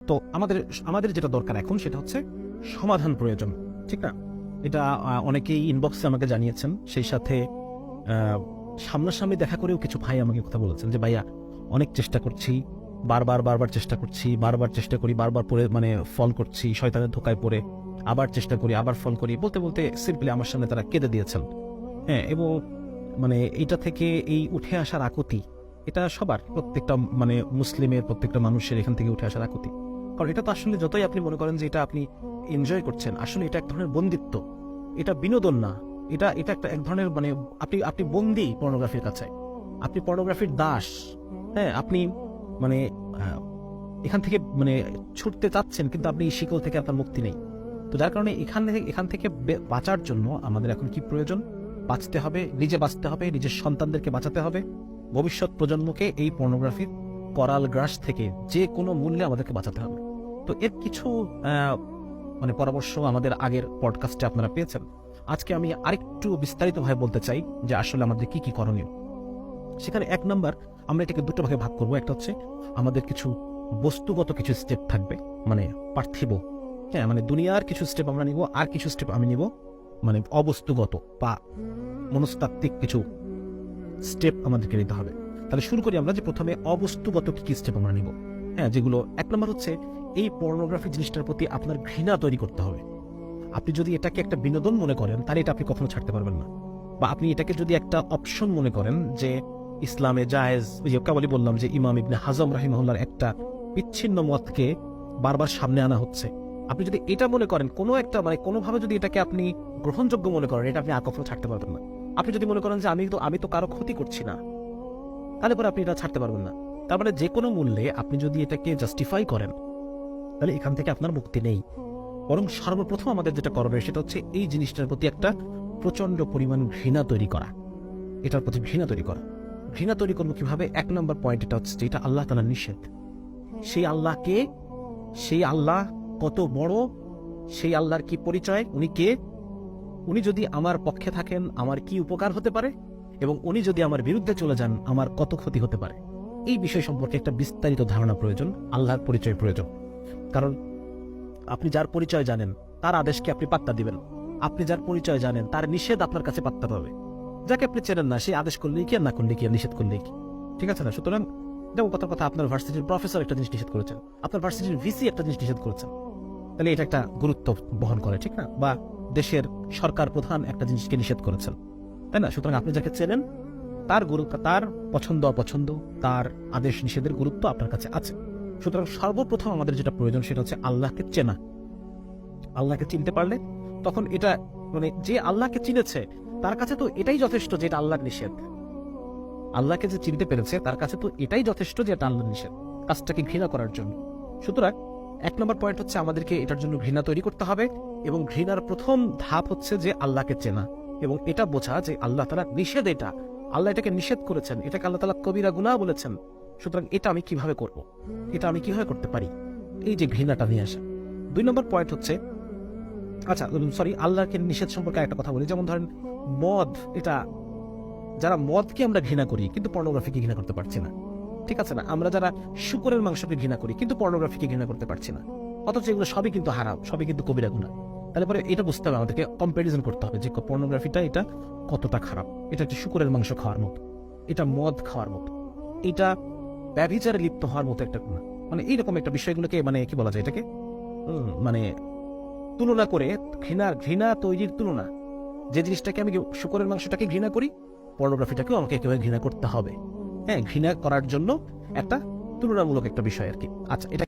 তো আমাদের আমাদের যেটা দরকার এখন সেটা হচ্ছে সমাধান প্রয়োজন, ঠিক না? এটা অনেকেই ইনবক্সে আমাকে জানিয়েছেন, সেই সাথে সামনাসামনি দেখা করেও কিছু ভাই আমাকে কথা বলেছেন যে, ভাইয়া, অনেক চেষ্টা করছি, বারবার বারবার চেষ্টা করছি, বারবার চেষ্টা করি, বারবার পরে মানে ফল করছি, শয়তানের ধোকায় পড়ে, আবার চেষ্টা করি, আবার ফল করি। বলতে বলতে সিম্পলি আমার সামনে তারা কেঁদে দিয়েছেন। হ্যাঁ এবং মানে এটা থেকে এই উঠে আসার আকুতি, এটা সবার, প্রত্যেকটা মানে মুসলিমের, প্রত্যেকটা মানুষের এখান থেকে উঠে আসার আকুতি। কারণ এটা তো আসলে যতই আপনি মনে করেন যে এটা আপনি এনজয় করছেন, আসলে এটা এক ধরনের বন্দিত্ব। এটা বিনোদন না। এটা এটা একটা এক ধরনের মানে আপনি আপনি বন্দি পর্নোগ্রাফির কাছে। আপনি পর্নোগ্রাফির দাস। হ্যাঁ আপনি মানে এখান থেকে মানে ছুটতে চাচ্ছেন কিন্তু আপনি শিকল থেকে আপনার মুক্তি নেই। তো যার কারণে এখান থেকে এখান থেকে বাঁচার জন্য আমাদের এখন কি প্রয়োজন? বাঁচতে হবে, নিজে বাঁচতে হবে, নিজের সন্তানদেরকে বাঁচাতে হবে। ভবিষ্যৎ প্রজন্মকে এই পর্নোগ্রাফির করাল গ্রাস থেকে যে কোনো মূল্যে আমাদেরকে বাঁচাতে হবে। তো এর কিছু মানে পরামর্শ আমাদের আগের পডকাস্টে আপনারা পেয়েছেন। আজকে আমি আরেকটু বিস্তারিতভাবে বলতে চাই যে আসলে আমাদের কি কি করণীয়। সেখানে এক নাম্বার, আমরা এটাকে দুটো ভাগে ভাগ করব। একটা হচ্ছে, আমাদের কিছু বস্তুগত কিছু স্টেপ থাকবে মানে পার্থিব। হ্যাঁ মানে দুনিয়ার কিছু স্টেপ আমরা নিব, আর কিছু স্টেপ আমি নিব মানে অবস্তুগত বা মনস্তাত্ত্বিক কিছু স্টেপ আমাদেরকে নিতে হবে। তাহলে শুরু করি আমরা যে প্রথমে অবস্তুগত কি কি স্টেপ আমরা নিব। হ্যাঁ যেগুলো, এক নম্বর হচ্ছে এই পর্নোগ্রাফি জিনিসটার প্রতি আপনার ঘৃণা তৈরি করতে হবে। আপনি যদি এটাকে একটা বিনোদন মনে করেন, তাহলে এটা আপনি কখনো ছাড়তে পারবেন না। বা আপনি এটাকে যদি একটা অপশন মনে করেন যে ইসলামে জায়েজ কাবলি বললাম যে ইমাম ইবনে হাজম রাহিমহল্লার একটা বিচ্ছিন্ন মতকে বারবার সামনে আনা হচ্ছে। আপনি যদি এটা মনে করেন, কোনো একটা মানে কোনোভাবে যদি এটাকে আপনি গ্রহণযোগ্য মনে করেন, এটা আপনি আর কখনো ছাড়তে পারবেন না। আপনি যদি মনে করেন যে আমি তো আমি তো কারও ক্ষতি করছি না, তাহলে পরে আপনি এটা ছাড়তে পারবেন না। তার মানে যে কোনো মূল্যে আপনি যদি এটাকে জাস্টিফাই করেন তাহলে এখান থেকে আপনার মুক্তি নেই। বরং সর্বপ্রথম আমাদের যেটা করবে সেটা হচ্ছে এই জিনিসটার প্রতি একটা প্রচণ্ড পরিমাণ ঘৃণা তৈরি করা। এটার প্রতি ঘৃণা তৈরি করা। ঘৃণা তৈরি করব কীভাবে? এক নম্বর পয়েন্ট এটা হচ্ছে এটা আল্লাহ তালা নিষেধ। সেই আল্লাহকে, সেই আল্লাহ কত বড়, সেই আল্লাহর কি পরিচয়? উনি কে? উনি যদি আমার পক্ষে থাকেন, আমার কি উপকার হতে পারে? এবং উনি যদি আমার বিরুদ্ধে চলে যান, আমার কত ক্ষতি হতে পারে? এই বিষয় সম্পর্কে একটা বিস্তারিত ধারণা প্রয়োজন, আল্লাহর পরিচয় প্রয়োজন। কারণ আপনি যার পরিচয় জানেন, তার আদেশকে আপনি পাত্তা দিবেন। আপনি যার পরিচয় জানেন, তার নিষেধ আপনার কাছে পাত্তা পাবে যাকে আপনি চেনেন না, সে আদেশ করলেই কি আর না করলে কি আর নিষেধ করলেই কি? ঠিক আছে না? সুতরাং যেমন কথা কথা আপনার ভার্সিটির প্রফেসর একটা জিনিস নিষেধ করেছেন। আপনার ভার্সিটির ভিসি একটা জিনিস নিষেধ করেছেন। তাহলে এটা একটা গুরুত্ব বহন করে, ঠিক না? বা দেশের সরকার প্রধান একটা জিনিসকে নিষেধ করেছেন। তাই না? সুতরাং আপনি যাকে চেনেন, তার গুরুত্ব, তার পছন্দ অপছন্দ তার আদেশ নিষেধের গুরুত্ব আপনার কাছে আছে। সুতরাং সর্বপ্রথম আমাদের যেটা প্রয়োজন সেটা হচ্ছে আল্লাহকে চেনা। আল্লাহকে চিনতে পারলে তখন এটা মানে যে আল্লাহকে চিনেছে, তার কাছে তো এটাই যথেষ্ট যে এটা আল্লাহর নিষেধ। আল্লাহকে যে চিনতে পেরেছে, তার কাছে তো এটাই যথেষ্ট যে এটা আল্লাহর নিষেধ, কাজটাকে ঘৃণা করার জন্য। সুতরাং এক নম্বর পয়েন্ট হচ্ছে আমাদেরকে এটার জন্য ঘৃণা তৈরি করতে হবে এবং ঘৃণার প্রথম ধাপ হচ্ছে যে আল্লাহকে চেনা এবং এটা বোঝা যে আল্লাহ তালা নিষেধ এটা। আল্লাহ এটাকে নিষেধ করেছেন, এটাকে আল্লাহ তালা কবিরা গুনাহ বলেছেন। সুতরাং এটা আমি কীভাবে করব? এটা আমি কীভাবে করতে পারি? এই যে ঘৃণাটা নিয়ে আসা। দুই নম্বর পয়েন্ট হচ্ছে আচ্ছা সরি আল্লাহকে নিষেধ সম্পর্কে একটা কথা বলি। যেমন ধরেন, মদ, এটা, যারা মদকে আমরা ঘৃণা করি, কিন্তু পর্নোগ্রাফিকে ঘৃণা করতে পারছি না। ঠিক আছে না? আমরা যারা শুকরের মাংসকে ঘৃণা করি, কিন্তু পর্নোগ্রাফিকে ঘৃণা করতে পারছি না। অথচ এগুলো সবই কিন্তু হারাম, সবই কিন্তু কবিরা গুণা তাহলে পরে এটা বুঝতে হবে, আমাদেরকে কম্পারিজন করতে হবে যে পর্নোগ্রাফিটা এটা কতটা খারাপ। এটা হচ্ছে শুকরের মাংস খাওয়ার মতো। এটা মদ খাওয়ার মতো। এটা ব্যভিচারে লিপ্ত হওয়ার মতো একটা গুণা। মানে এইরকম একটা বিষয়গুলোকে মানে কি বলা যায় এটাকে? মানে তুলনা করে ঘৃণা ঘৃণা তৈরির তুলনা। যে জিনিসটাকে আমি শুকরের মাংসটাকে ঘৃণা করি পর্নোগ্রাফিটাকেও আমাকে একেবারে ঘৃণা করতে হবে। হ্যাঁ ঘৃণা করার জন্য একটা তুলনামূলক একটা বিষয় আর কি। আচ্ছা এটা